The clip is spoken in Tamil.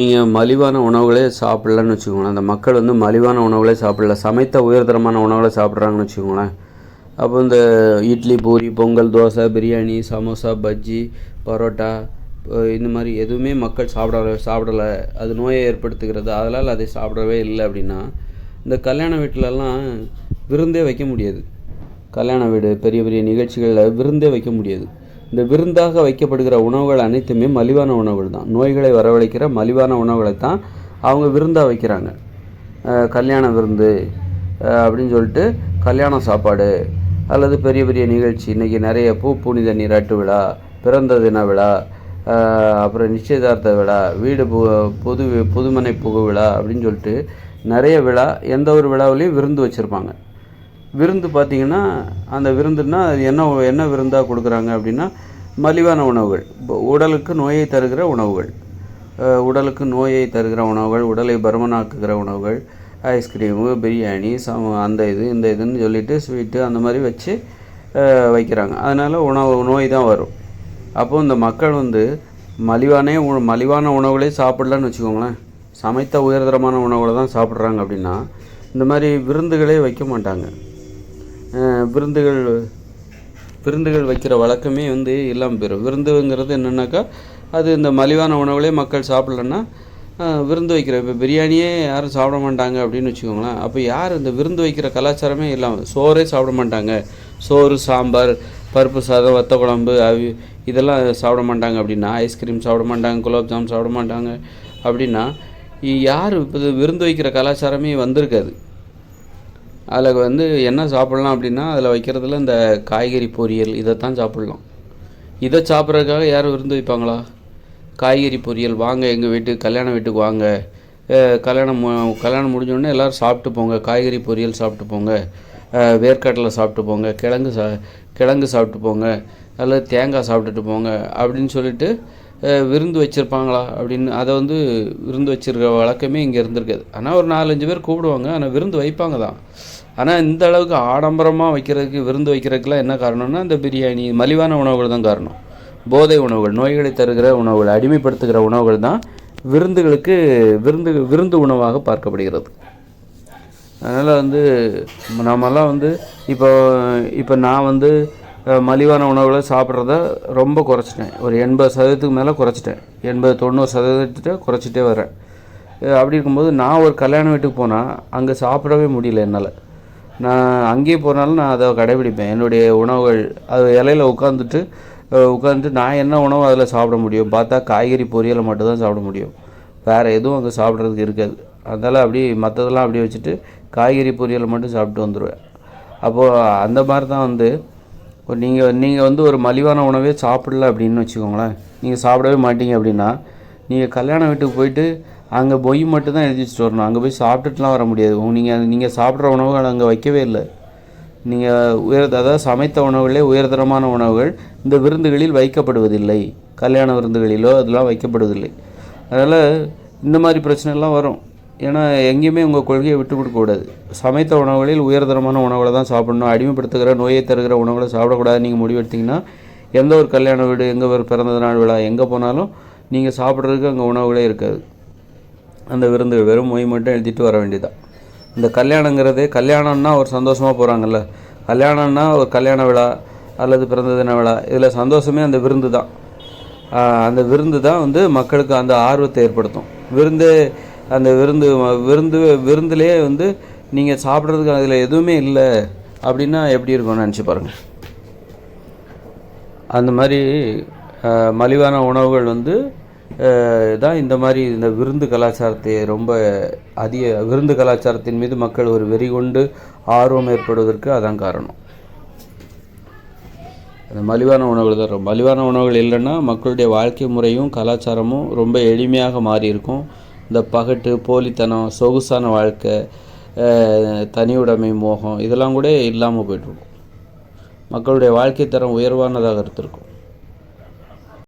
நீங்கள் மலிவான உணவுகளே சாப்பிட்லன்னு வச்சுக்கோங்களேன். அந்த மக்கள் வந்து மலிவான உணவுகளே சாப்பிடல. சமைத்த உயர்தரமான உணவுகளை சாப்பிட்றாங்கன்னு வச்சுக்கோங்களேன். அப்போ இந்த இட்லி பூரி பொங்கல் தோசை பிரியாணி சமோசா பஜ்ஜி பரோட்டா இந்த மாதிரி எதுவுமே மக்கள் சாப்பிட சாப்பிடலை. அது நோயை ஏற்படுத்துகிறது. அதனால் அதை சாப்பிடவே இல்லை அப்படின்னா இந்த கல்யாண வீட்டிலலாம் விருந்தே வைக்க முடியாது. கல்யாண வீடு பெரிய பெரிய நிகழ்ச்சிகளில் விருந்தே வைக்க முடியாது. இந்த விருந்தாக வைக்கப்படுகிற உணவுகள் அனைத்துமே மலிவான உணவுகள் தான் நோய்களை வரவழைக்கிற மலிவான உணவுகளை தான் அவங்க விருந்தாக வைக்கிறாங்க. கல்யாண விருந்து அப்படின்னு சொல்லிட்டு கல்யாண சாப்பாடு அல்லது பெரிய பெரிய நிகழ்ச்சி. இன்றைக்கி நிறைய பூ புனித நீராட்டு விழா பிறந்த தின விழா அப்புறம் நிச்சயதார்த்த விழா வீடு பு புது புதுமனை புகு விழா அப்படின்னு சொல்லிட்டு நிறைய விழா எந்த ஒரு விழாவிலையும் விருந்து வச்சுருப்பாங்க. விருந்து பார்த்திங்கன்னா அந்த விருந்துன்னா அது என்ன என்ன விருந்தாக கொடுக்குறாங்க அப்படின்னா மலிவான உணவுகள். இப்போ உடலுக்கு நோயை தருகிற உணவுகள். உடலுக்கு நோயை தருகிற உணவுகள் உடலை பருமனாக்குகிற உணவுகள் ஐஸ்கிரீமு பிரியாணி சம அந்த இது இந்த இதுன்னு சொல்லிட்டு ஸ்வீட்டு அந்த மாதிரி வச்சு வைக்கிறாங்க. அதனால் உணவு நோய் தான் வரும். அப்போது இந்த மக்கள் வந்து மலிவானே உண- மலிவான உணவுகளே சாப்பிடலன்னு வச்சுக்கோங்களேன். சமைத்த உயர்தரமான உணவுகளை தான் சாப்பிட்றாங்க அப்படின்னா இந்த மாதிரி விருந்துகளே வைக்க மாட்டாங்க. விருந்துகள் விருந்துகள் வைக்கிற வழக்கமே வந்து இல்லாமல் போயிடும் விருந்துங்கிறது என்னென்னாக்கா அது இந்த மலிவான உணவுகளே மக்கள் சாப்பிட்லன்னா விருந்து வைக்கிற இப்போ பிரியாணியே யாரும் சாப்பிட மாட்டாங்க அப்படின்னு வச்சுக்கோங்களேன். அப்போ யார் இந்த விருந்து வைக்கிற கலாச்சாரமே இல்லாமல் சோறே சாப்பிட மாட்டாங்க. சோறு சாம்பார் பருப்பு சாதம் வத்த குழம்பு அவி இதெல்லாம் சாப்பிட மாட்டாங்க அப்படின்னா ஐஸ்கிரீம் சாப்பிட மாட்டாங்க குலோப் ஜாம் சாப்பிட மாட்டாங்க அப்படின்னா யார் இப்போ விருந்து வைக்கிற கலாச்சாரமே வந்திருக்காது. அதில் வந்து என்ன சாப்பிட்லாம் அப்படின்னா அதில் வைக்கிறதுல இந்த காய்கறி பொரியல் இதைத்தான் சாப்பிட்லாம். இதை சாப்பிட்றதுக்காக யாரும் விருந்து வைப்பாங்களா? காய்கறி பொரியல் வாங்க எங்கள் வீட்டுக்கு கல்யாண வீட்டுக்கு வாங்க. கல்யாணம் மு- கல்யாணம் முடிஞ்சோடனே எல்லோரும் சாப்பிட்டு போங்க. காய்கறி பொரியல் சாப்பிட்டு போங்க. வேர்க்கடலை சாப்பிட்டு போங்க. கிழங்கு சா கிழங்கு சாப்பிட்டு போங்க. அல்லது தேங்காய் சாப்பிட்டுட்டு போங்க. அப்படின்னு சொல்லிட்டு விருந்து வச்சுருப்பாங்களா அப்படின்னு அதை வந்து விருந்து வச்சுருக்க வழக்கமே இங்கே இருந்திருக்காது. ஆனால் ஒரு நாலஞ்சு பேர் கூப்பிடுவாங்க. ஆனால் விருந்து வைப்பாங்க தான். ஆனால் இந்த அளவுக்கு ஆடம்பரமாக வைக்கிறதுக்கு விருந்து வைக்கிறதுக்குலாம் என்ன காரணம்னா இந்த பிரியாணி மலிவான உணவுகள் தான் காரணம். போதை உணவுகள் நோய்களை தருகிற உணவுகள் அடிமைப்படுத்துகிற உணவுகள் தான் விருந்துகளுக்கு விருந்து விருந்து உணவாக பார்க்கப்படுகிறது. அதனால் வந்து நாமெல்லாம் வந்து இப்போ இப்போ நான் வந்து மலிவான உணவுகளை சாப்பிட்றத ரொம்ப குறைச்சிட்டேன். ஒரு எண்பது சதவீதத்துக்கு மேலே குறைச்சிட்டேன். எண்பது தொண்ணூறு சதவீதத்தை குறைச்சிட்டே வரேன். அப்படி இருக்கும்போது நான் ஒரு கல்யாண வீட்டுக்கு போனால் அங்கே சாப்பிடவே முடியல என்னால். நான் அங்கேயே போனாலும் நான் அதை கடைபிடிப்பேன். என்னுடைய உணவுகள் அது இலையில உட்காந்துட்டு உட்காந்துட்டு நான் என்ன உணவு அதில் சாப்பிட முடியும்? பார்த்தா காய்கறி பொரியலை மட்டும்தான் சாப்பிட முடியும். வேறு எதுவும் அங்கே சாப்பிட்றதுக்கு இருக்காது. அதனால் அப்படி மற்றதெல்லாம் அப்படியே வச்சுட்டு காய்கறி பொரியலை மட்டும் சாப்பிட்டு வந்துடுவேன் அப்போது அந்த மாதிரி தான் வந்து நீங்கள் நீங்கள் வந்து ஒரு மலிவான உணவே சாப்பிடல அப்படின்னு வச்சுக்கோங்களேன். நீங்கள் சாப்பிடவே மாட்டீங்க அப்படின்னா நீங்கள் கல்யாண வீட்டுக்கு போயிட்டு அங்கே பொய் மட்டும் தான் எழுதி வச்சுட்டு வரணும். அங்கே போய் சாப்பிட்டுட்டுலாம் வர முடியாது. நீங்கள் நீங்கள் சாப்பிட்ற உணவுகள் அங்கே வைக்கவே இல்லை. நீங்கள் உயர் அதாவது சமைத்த உணவுகளே உயர்தரமான உணவுகள். இந்த விருந்துகளில் வைக்கப்படுவதில்லை. கல்யாண விருந்துகளிலோ அதெல்லாம் வைக்கப்படுவதில்லை. அதனால் இந்த மாதிரி பிரச்சனைலாம் வரும். ஏன்னா எங்கேயுமே உங்கள் கொள்கையை விட்டு கொடுக்கக்கூடாது சமைத்த உணவுகளில் உயர்தரமான உணவுகளை தான் சாப்பிடணும். அடிமைப்படுத்துகிற நோயை தருகிற உணவுகளை சாப்பிடக்கூடாது நீங்கள் முடிவெடுத்திங்கன்னா எந்த ஒரு கல்யாண வீடு எங்கே ஒரு பிறந்த நாள் விழா எங்கே போனாலும் நீங்கள் சாப்பிட்றதுக்கு அங்கே உணவுகளே இருக்காது. அந்த விருந்து வெறும் மொய் மட்டும் எழுதிட்டு வர வேண்டியதான் இந்த கல்யாணங்கிறது கல்யாணம்னா ஒரு சந்தோஷமாக போகிறாங்கல்ல கல்யாணம்னா ஒரு கல்யாண விழா அல்லது பிறந்த தின விழா. இதில் சந்தோஷமே அந்த விருந்து தான் அந்த விருந்து தான் வந்து மக்களுக்கு அந்த ஆர்வத்தை ஏற்படுத்தும். விருந்து அந்த விருந்து விருந்து விருந்துலேயே வந்து நீங்கள் சாப்பிட்றதுக்கு அதில் எதுவுமே இல்லை அப்படின்னா எப்படி இருக்கும்னு நினச்சி பாருங்கள் அந்த மாதிரி மலிவான உணவுகள் வந்து தான் இந்த மாதிரி இந்த விருந்து கலாச்சாரத்தை ரொம்ப அதிக விருந்து கலாச்சாரத்தின் மீது மக்கள் ஒரு வெறி கொண்டு ஆர்வம் ஏற்படுவதற்கு அதான் காரணம். அந்த மலிவான உணவுகள் தான் மலிவான உணவுகள் இல்லைன்னா மக்களுடைய வாழ்க்கை முறையும் கலாச்சாரமும் ரொம்ப எளிமையாக மாறி இருக்கும் இந்த பகட்டு போலித்தனம் சொகுசான வாழ்க்கை தனியுடைமை மோகம் இதெல்லாம் கூட இல்லாமல் போயிட்டுருக்கும். மக்களுடைய வாழ்க்கை தரம் உயர்வானதாக இருந்திருக்கும்.